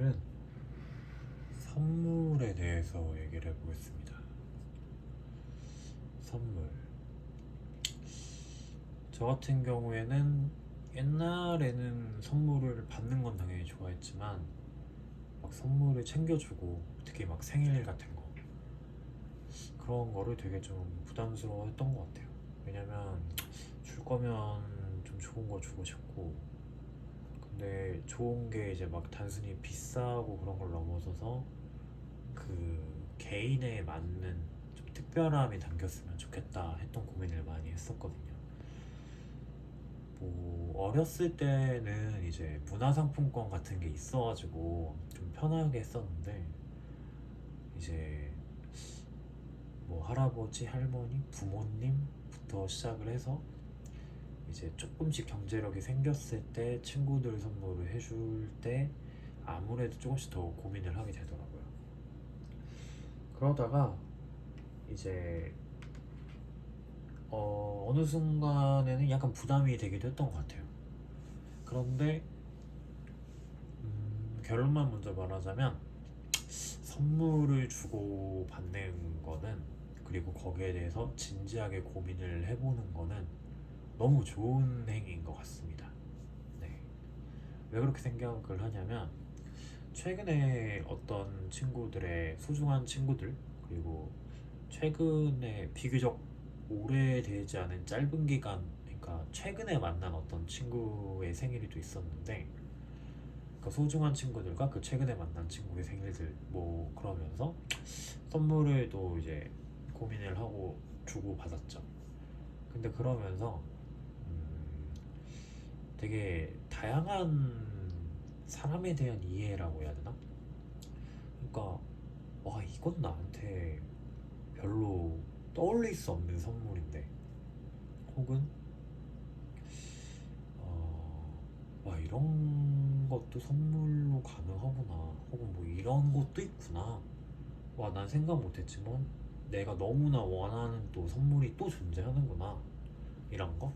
오늘은 선물에 대해서 얘기를 해보겠습니다. 선물. 저 같은 경우에는 옛날에는 선물을 받는 건 당연히 좋아했지만 막 선물을 챙겨주고 특히 막 생일 같은 거 그런 거를 되게 좀 부담스러워 했던 것 같아요. 왜냐면 줄 거면 좀 좋은 거 주고 싶고 근데 좋은 게 이제 막 단순히 비싸고 그런 걸 넘어서서 그 개인에 맞는 좀 특별함이 담겼으면 좋겠다 했던 고민을 많이 했었거든요. 뭐 어렸을 때는 이제 문화상품권 같은 게 있어가지고 좀 편하게 했었는데 이제 뭐 할아버지, 할머니, 부모님부터 시작을 해서 이제 조금씩 경제력이 생겼을 때 친구들 선물을 해줄 때 아무래도 조금씩 더 고민을 하게 되더라고요. 그러다가 이제 어, 어느 순간에는 약간 부담이 되기도 했던 것 같아요. 그런데 음, 결론만 먼저 말하자면 선물을 주고 받는 거는 그리고 거기에 대해서 진지하게 고민을 해보는 거는 너무 좋은 행위인 것 같습니다. 네. 왜 그렇게 생각을 하냐면 최근에 어떤 친구들의 소중한 친구들 그리고 최근에 비교적 오래되지 않은 짧은 기간 그러니까 최근에 만난 어떤 친구의 생일이 또 있었는데 그 소중한 친구들과 그 최근에 만난 친구의 생일들 뭐 그러면서 선물을 또 이제 고민을 하고 주고 받았죠. 근데 그러면서 음, 되게 다양한 사람에 대한 이해라고 해야 되나? 그러니까 와 이건 나한테 별로 떠올릴 수 없는 선물인데. 혹은 어, 와 이런 것도 선물로 가능하구나. 혹은 뭐 이런 것도 있구나. 와 난 생각 못했지만 내가 너무나 원하는 또 선물이 또 존재하는구나. 이런 거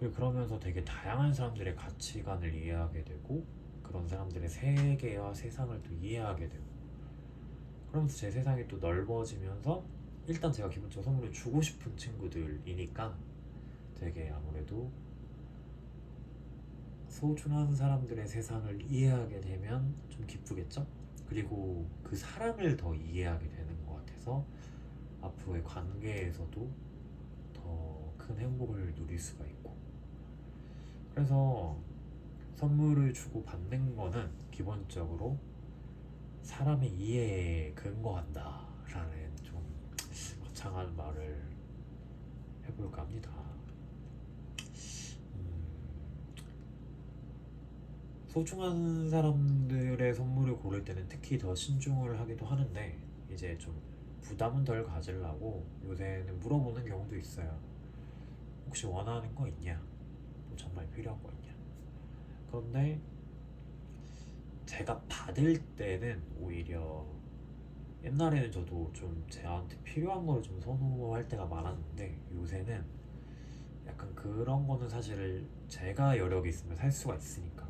그러면서 되게 다양한 사람들의 가치관을 이해하게 되고 그런 사람들의 세계와 세상을 또 이해하게 되고 그러면서 제 세상이 또 넓어지면서 일단 제가 기본적으로 선물을 주고 싶은 친구들이니까 되게 아무래도 소중한 사람들의 세상을 이해하게 되면 좀 기쁘겠죠? 그리고 그 사람을 더 이해하게 되는 것 같아서 앞으로의 관계에서도 더 큰 행복을 누릴 수가 있고 그래서 선물을 주고 받는 거는 기본적으로 사람의 이해에 근거한다라는 좀 거창한 말을 해볼까 합니다. 음, 소중한 사람들의 선물을 고를 때는 특히 더 신중을 하기도 하는데 이제 좀 부담은 덜 가지려고 요새는 물어보는 경우도 있어요. 혹시 원하는 거 있냐? 뭐 정말 필요한 거 있냐? 그런데 제가 받을 때는 오히려 옛날에는 저도 좀 저한테 필요한 걸 좀 선호할 때가 많았는데 요새는 약간 그런 거는 사실 제가 여력이 있으면 살 수가 있으니까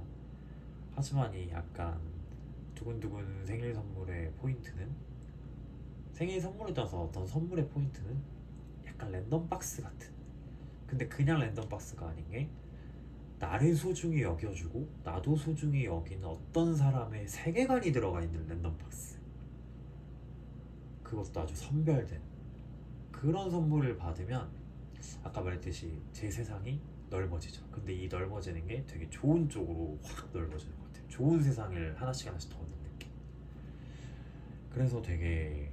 하지만 이 약간 두근두근 생일 선물의 포인트는 생일 선물에 따라서 어떤 선물의 포인트는 약간 랜덤 박스 같은 근데 그냥 랜덤 박스가 아닌 게 나를 소중히 여겨주고 나도 소중히 여기는 어떤 사람의 세계관이 들어가 있는 랜덤 박스. 그것도 아주 선별된 그런 선물을 받으면 아까 말했듯이 제 세상이 넓어지죠. 근데 이 넓어지는 게 되게 좋은 쪽으로 확 넓어지는 것 같아요. 좋은 세상을 하나씩 하나씩 더 얻는 느낌. 그래서 되게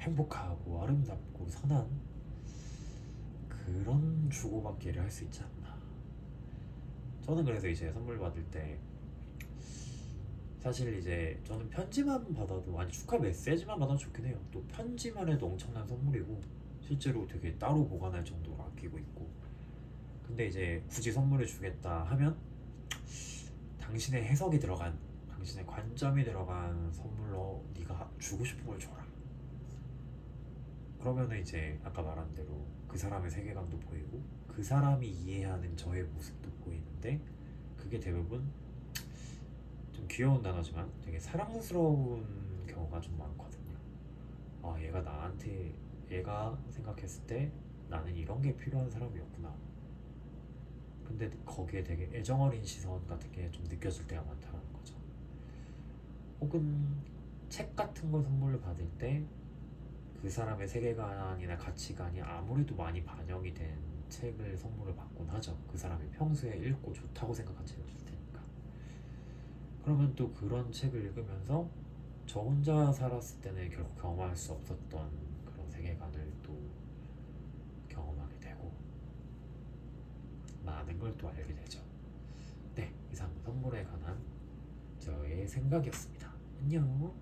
행복하고 아름답고 선한 그런 주고받기를 할 수 있지 않나 저는 그래서 이제 선물 받을 때 사실 이제 저는 편지만 받아도 아니 축하 메시지만 받아도 좋긴 해요. 또 편지만 해도 엄청난 선물이고 실제로 되게 따로 보관할 정도로 아끼고 있고. 근데 이제 굳이 선물을 주겠다 하면 당신의 해석이 들어간 당신의 관점이 들어간 선물로 네가 주고 싶은 걸 줘라. 그러면은 이제 아까 말한 대로 그 사람의 세계관도 보이고 그 사람이 이해하는 저의 모습도 보이는데 그게 대부분 좀좀 귀여운 단어지만 되게 사랑스러운 경우가 좀 많거든요. 아, 얘가 나한테 얘가 생각했을 때 나는 이런 게 필요한 사람이었구나. 근데 거기에 되게 애정어린 시선 같은 게 좀 느껴질 때가 많다는 거죠. 혹은 책 같은 걸 선물로 받을 때 그 사람의 세계관이나 가치관이 아무래도 많이 반영이 된 책을 선물을 받곤 하죠. 그 사람이 평소에 읽고 좋다고 생각한 줄 테니까. 그러면 또 그런 책을 읽으면서 저 혼자 살았을 때는 결국 경험할 수 없었던 그런 세계관을 또 경험하게 되고 많은 걸 또 알게 되죠. 네, 이상 선물에 관한 저의 생각이었습니다. 안녕.